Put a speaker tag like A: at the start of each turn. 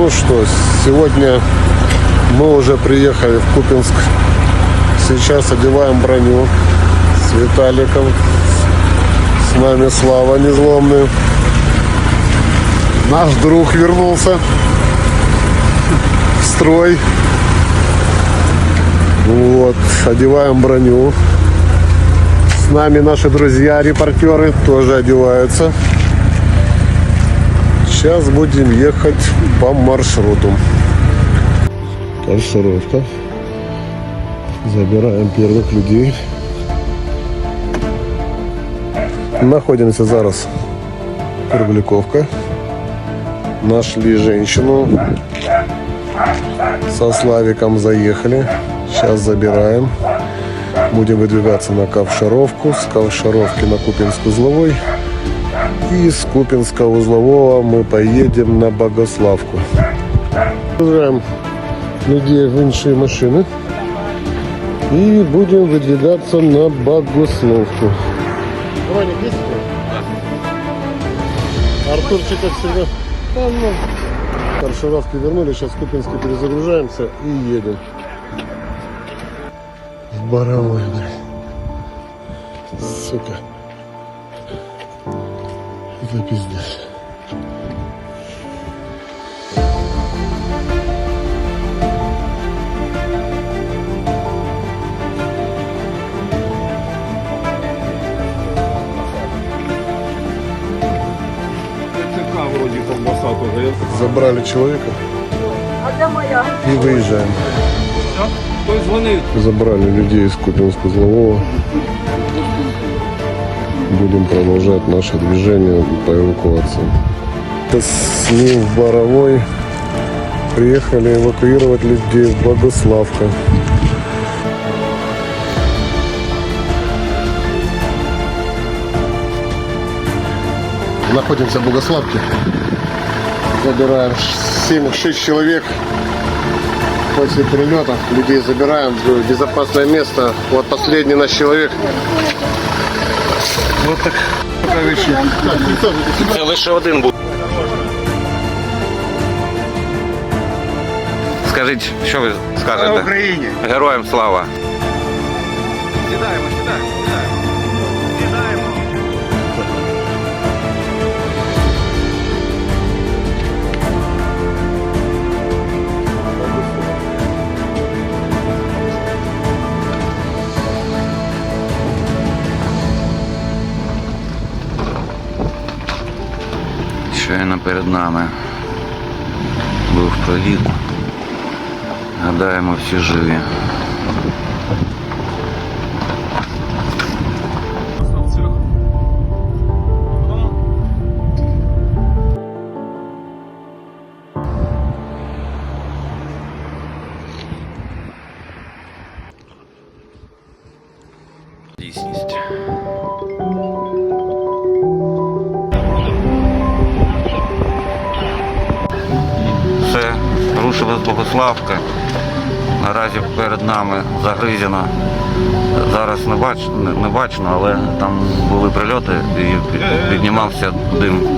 A: Ну что, сегодня мы уже приехали в Купинск. Сейчас одеваем броню с Виталиком. С нами Слава Незломный. Наш друг вернулся в строй. Вот, одеваем броню. С нами наши друзья, репортеры, тоже одеваются. Сейчас будем ехать по маршруту. Маршировка. Забираем первых людей. Находимся зараз Кругляковка. Нашли женщину. Со Славиком заехали. Сейчас забираем. Будем выдвигаться на Ковшаровку. С Ковшаровки на Купинск узловой. И с Купинска узлового мы поедем на Богославку. Забираем людей в іншие машины. И будем выдвигаться на Богословку. Роник, есть Артурчик, как всегда. Да, ну. Торшеровки вернули, сейчас в Купинске перезагружаемся и едем. В Боровой, блядь. Сука. Это пиздец. Забрали человека
B: А де моя?
A: и выезжаем.
C: Хтось дзвонив.
A: Забрали людей из Купинска-Узлового. Будем продолжать наше движение по эвакуации. С ним в Боровой приехали эвакуировать людей в Богославка. Находимся в Богославке. Забираем 7-6 человек после прилета людей забираем в безопасное место. Вот последний наш человек. Вот так. Пока вещи.
D: Це лише один був. Скажіть, що ви скажете?
C: Україні.
D: Героям слава.
C: Сідаємо, сідаємо, сідаємо. Сідаємо.
D: Щойно перед нами був проліт. Гадаємо, всі живі. Дійсність. З Наразі перед нами загризена. Зараз не, бач, не, не бачно, але там були прильоти і піднімався дим.